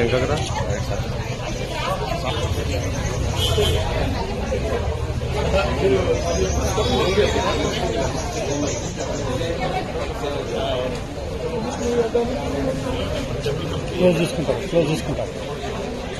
ఇంకా కదా? క్లోజ్ చేసుకుంటారు క్లోజ్ చేసుకుంటారు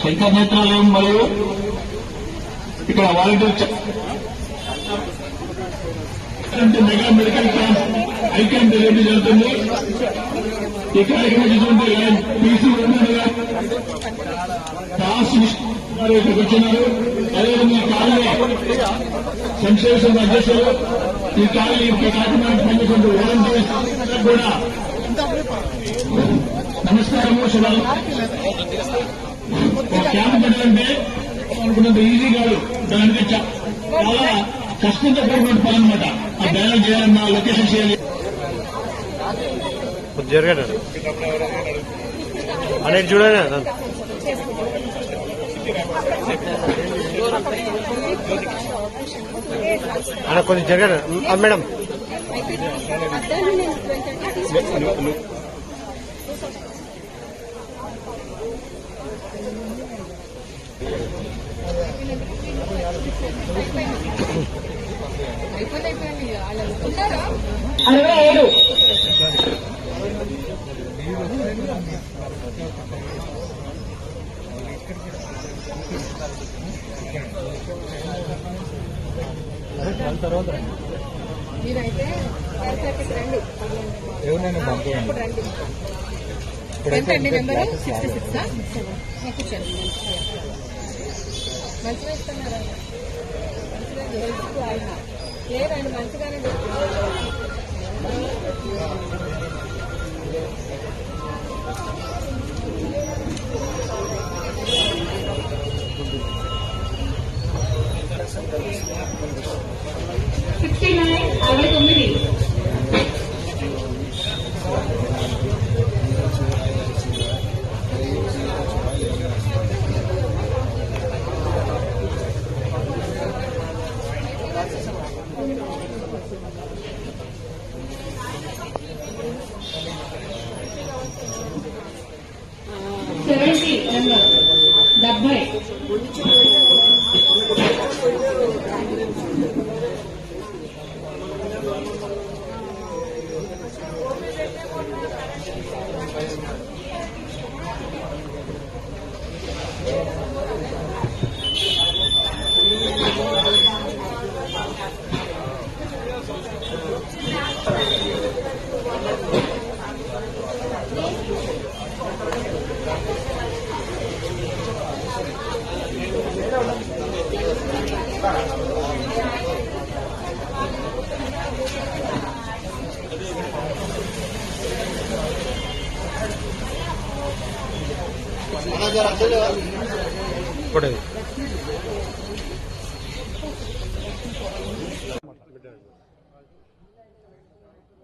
శంకర్ నేత్రాలయం మరియు ఇక్కడ వాలంటీర్ మెగా మెడికల్ క్యాంప్ ఐక్యం డెలివరీ జరుగుతుంది ఈ కార్యక్రమం చూస్తుంటే పీసీ గారు ఇక్కడికి వచ్చినారు. అదేవిధంగా కాలనీ సంక్షేమ సంఘ అధ్యక్షులు ఈ కాలనీ ఈ కార్యక్రమానికి పనిచేసే వాలంటీర్స్ కూడా నమస్కారము శుభాలు. క్యాంప్ పెట్టాలంటే అనుకున్నంత ఈజీ కాదు. దానికి చా- చాలా కష్టంతో కూడిన పని అనమాట ఆ బ్యాలెన్స్ చేయాలన్నా లొకేషన్ చేయాలి. జరగండి అనేది చూడండి అన్న. కొంచెం జరగండి మేడం అరవై ఏడు మీరైతే ఫైవ్ థర్టీకి రండి. రండి ఎంత అండి నెంబరు? సిక్స్టీ సిక్స్ కూర్చోండి మంచిగా ఇస్తున్నారా? మంచిగా హెల్త్ ఆయన లేదండి మంచిగానే డెబ్బై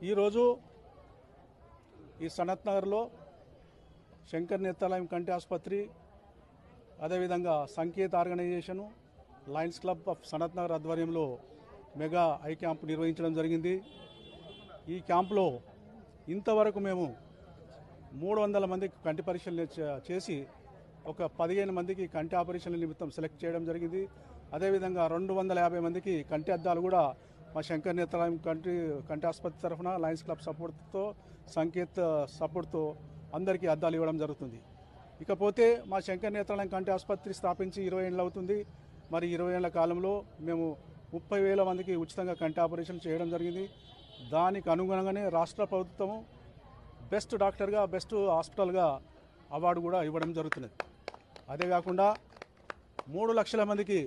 ఈరోజు ఈ సనత్ నగర్లో శంకర్ నేత్రాలయం కంటి ఆసుపత్రి అదేవిధంగా Sanket organisation lions club of Sanath Nagar ఆధ్వర్యంలో మెగా ఐ క్యాంప్ నిర్వహించడం జరిగింది. ఈ క్యాంపులో ఇంతవరకు మేము మూడు వందల మందికి కంటి పరీక్షలు చేసి ఒక పదిహేను మందికి కంటి ఆపరేషన్ల నిమిత్తం సెలెక్ట్ చేయడం జరిగింది. అదేవిధంగా రెండు వందల యాభై మందికి కంటి అద్దాలు కూడా మా శంకర్ నేత్రాలయం కంటి కంటి ఆసుపత్రి తరఫున లయన్స్ క్లబ్ సపోర్ట్తో సంకేత్ సపోర్ట్తో అందరికీ అద్దాలు ఇవ్వడం జరుగుతుంది. ఇకపోతే మా శంకర్ నేత్రాలయం కంటి ఆసుపత్రి స్థాపించి ఇరవై ఏళ్ళు అవుతుంది. మరి ఇరవై ఏళ్ళ కాలంలో మేము ముప్పై వేల మందికి ఉచితంగా కంటి ఆపరేషన్ చేయడం జరిగింది. దానికి అనుగుణంగానే రాష్ట్ర ప్రభుత్వము బెస్ట్ డాక్టర్గా బెస్ట్ హాస్పిటల్గా అవార్డు కూడా ఇవ్వడం జరుగుతున్నది. అదే కాకుండా మూడు లక్షల మందికి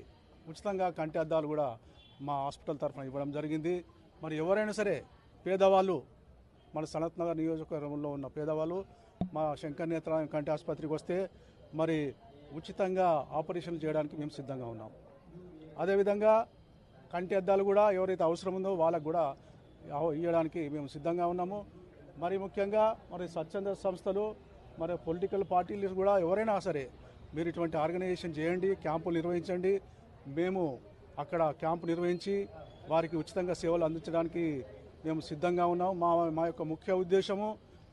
ఉచితంగా కంటి అద్దాలు కూడా మా హాస్పిటల్ తరఫున ఇవ్వడం జరిగింది. మరి ఎవరైనా సరే పేదవాళ్ళు మన సనత్ నగర్ నియోజకవర్గంలో ఉన్న పేదవాళ్ళు మా శంకర్ నేత్ర కంటి ఆసుపత్రికి వస్తే మరి ఉచితంగా ఆపరేషన్ చేయడానికి మేము సిద్ధంగా ఉన్నాం. అదేవిధంగా కంటి అద్దాలు కూడా ఎవరైతే అవసరం ఉందో వాళ్ళకు కూడా ఇవ్వడానికి మేము సిద్ధంగా ఉన్నాము. మరి ముఖ్యంగా మరి స్వచ్ఛంద సంస్థలు మరి పొలిటికల్ పార్టీలు కూడా ఎవరైనా సరే మీరు ఇటువంటి ఆర్గనైజేషన్ చేయండి క్యాంపులు నిర్వహించండి. మేము అక్కడ క్యాంపు నిర్వహించి వారికి ఉచితంగా సేవలు అందించడానికి మేము సిద్ధంగా ఉన్నాం. మా మా యొక్క ముఖ్య ఉద్దేశము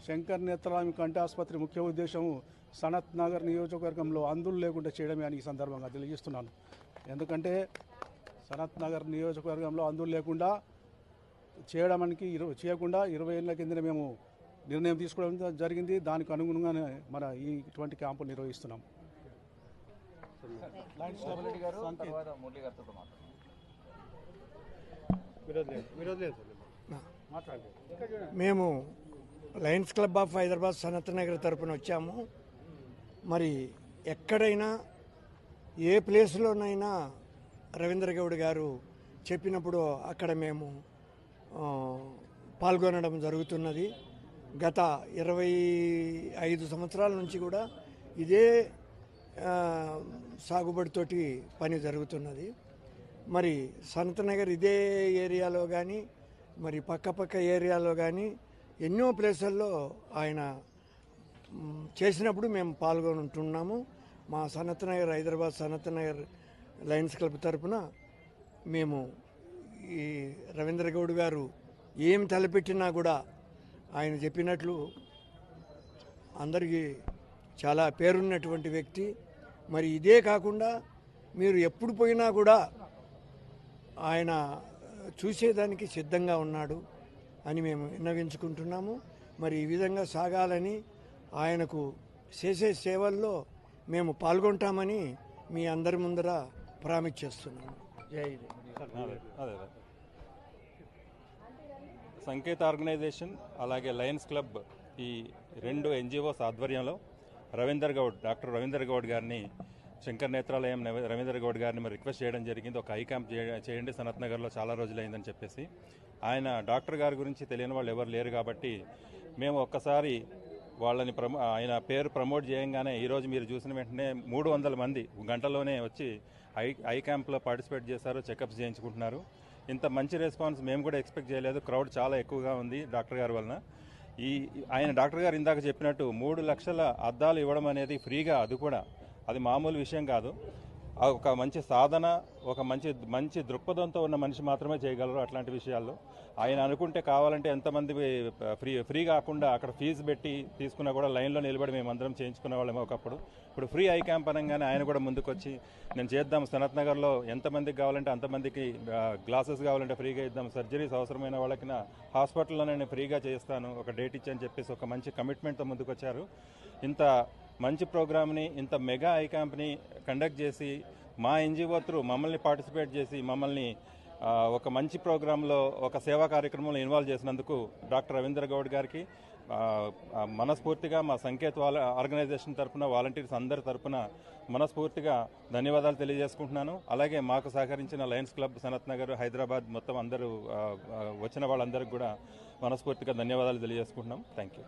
శంకర్ నేత్రాలయం కంటి ఆసుపత్రి ముఖ్య ఉద్దేశము సనత్ నగర్ నియోజకవర్గంలో అందులు లేకుండా చేయడమే అని ఈ సందర్భంగా తెలియజేస్తున్నాను. ఎందుకంటే సనత్ నగర్ నియోజకవర్గంలో అందులు లేకుండా చేయడానికి ఇరవై చేయకుండా ఇరవై ఏళ్ళ కిందనే మేము నిర్ణయం తీసుకోవడం జరిగింది. దానికి అనుగుణంగానే మన ఈ ఇటువంటి క్యాంపులు నిర్వహిస్తున్నాం. మేము lions club of Hyderabad Sanath Nagar తరపున వచ్చాము. మరి ఎక్కడైనా ఏ ప్లేస్లోనైనా రవీంద్ర గౌడ్ గారు చెప్పినప్పుడు అక్కడ మేము పాల్గొనడం జరుగుతున్నది. గత ఇరవై ఐదు సంవత్సరాల నుంచి కూడా ఇదే సాగుబడితోటి పని జరుగుతున్నది. మరి సంతనగర్ ఇదే ఏరియాలో కానీ మరి పక్కపక్క ఏరియాలో కానీ ఎన్నో ప్లేసుల్లో ఆయన చేసినప్పుడు మేము పాల్గొంటున్నాము. మా సనత్ నగర్ హైదరాబాద్ సనత్ నగర్ లయన్స్ క్లబ్ తరపున మేము ఈ రవీంద్ర గౌడ్ గారు ఏం తలపెట్టినా కూడా ఆయన చెప్పినట్లు అందరికీ చాలా పేరున్నటువంటి వ్యక్తి. మరి ఇదే కాకుండా మీరు ఎప్పుడు పోయినా కూడా ఆయన చూసేదానికి సిద్ధంగా ఉన్నాడు అని మేము విన్నవించుకుంటున్నాము. మరి ఈ విధంగా సాగాలని ఆయనకు చేసే సేవల్లో మేము పాల్గొంటామని మీ అందరి ముందర ప్రామిస్ చేస్తున్నాము అదే సంకేత్ ఆర్గనైజేషన్ అలాగే లయన్స్ క్లబ్ ఈ రెండు ఎన్జిఓస్ ఆధ్వర్యంలో రవీందర్ గౌడ్ డాక్టర్ రవీందర్ గౌడ్ గారిని శంకర్ నేత్రాలయం నవ- రవీందర్ గౌడ్ గారిని మరి రిక్వెస్ట్ చేయడం జరిగింది. ఒక ఐ క్యాంప్ చేయ- చేయండి సనత్ నగర్లో చాలా రోజులైందని చెప్పేసి. ఆయన డాక్టర్ గారి గురించి తెలియని వాళ్ళు ఎవరు లేరు కాబట్టి మేము ఒక్కసారి వాళ్ళని ప్రమో ఆయన పేరు ప్రమోట్ చేయంగానే ఈరోజు మీరు చూసిన వెంటనే మూడు వందల మంది గంటలోనే వచ్చి ఐ ఐ క్యాంప్లో పార్టిసిపేట్ చేశారు చెకప్స్ చేయించుకుంటున్నారు. ఇంత మంచి రెస్పాన్స్ మేము కూడా ఎక్స్పెక్ట్ చేయలేదు. క్రౌడ్ చాలా ఎక్కువగా ఉంది డాక్టర్ గారి వలన. ఈ ఆయన డాక్టర్ గారు ఇందాక చెప్పినట్టు మూడు లక్షల అద్దాలు ఇవ్వడం అనేది ఫ్రీగా అది కూడా. అది మామూలు విషయం కాదు. ఒక మంచి సాధన ఒక మంచి మంచి దృక్పథంతో ఉన్న మనిషి మాత్రమే చేయగలరు అట్లాంటి విషయాల్లో. ఆయన అనుకుంటే కావాలంటే ఎంతమంది ఫ్రీ ఫ్రీ కాకుండా అక్కడ ఫీజు పెట్టి తీసుకున్నా కూడా లైన్లో నిలబడి మేము అందరం చేయించుకునే వాళ్ళం ఒకప్పుడు. ఇప్పుడు ఫ్రీ ఐ క్యాంప్ అనగానే ఆయన కూడా ముందుకొచ్చి నేను చేద్దాం సనత్ నగర్లో ఎంతమందికి కావాలంటే అంతమందికి గ్లాసెస్ కావాలంటే ఫ్రీగా ఇద్దాం సర్జరీస్ అవసరమైన వాళ్ళకి నా హాస్పిటల్లో నేను ఫ్రీగా చేస్తాను ఒక డేట్ ఇచ్చని చెప్పేసి ఒక మంచి కమిట్మెంట్తో ముందుకొచ్చారు. ఇంత మంచి ప్రోగ్రామ్ని ఇంత మెగా ఐ క్యాంప్ని కండక్ట్ చేసి మా ఎన్జిఓ త్రూ మమ్మల్ని పార్టిసిపేట్ చేసి మమ్మల్ని ఒక మంచి ప్రోగ్రాంలో ఒక సేవా కార్యక్రమంలో ఇన్వాల్వ్ చేసినందుకు డాక్టర్ రవీంద్ర గౌడ్ గారికి మనస్ఫూర్తిగా మా సంకేత్ వాళ్ళ ఆర్గనైజేషన్ తరపున వాలంటీర్స్ అందరి తరఫున మనస్ఫూర్తిగా ధన్యవాదాలు తెలియజేసుకుంటున్నాను. అలాగే మాకు సహకరించిన లయన్స్ క్లబ్ సనత్ నగర్ హైదరాబాద్ మొత్తం అందరూ వచ్చిన వాళ్ళందరికీ కూడా మనస్ఫూర్తిగా ధన్యవాదాలు తెలియజేసుకుంటున్నాం. Thank you.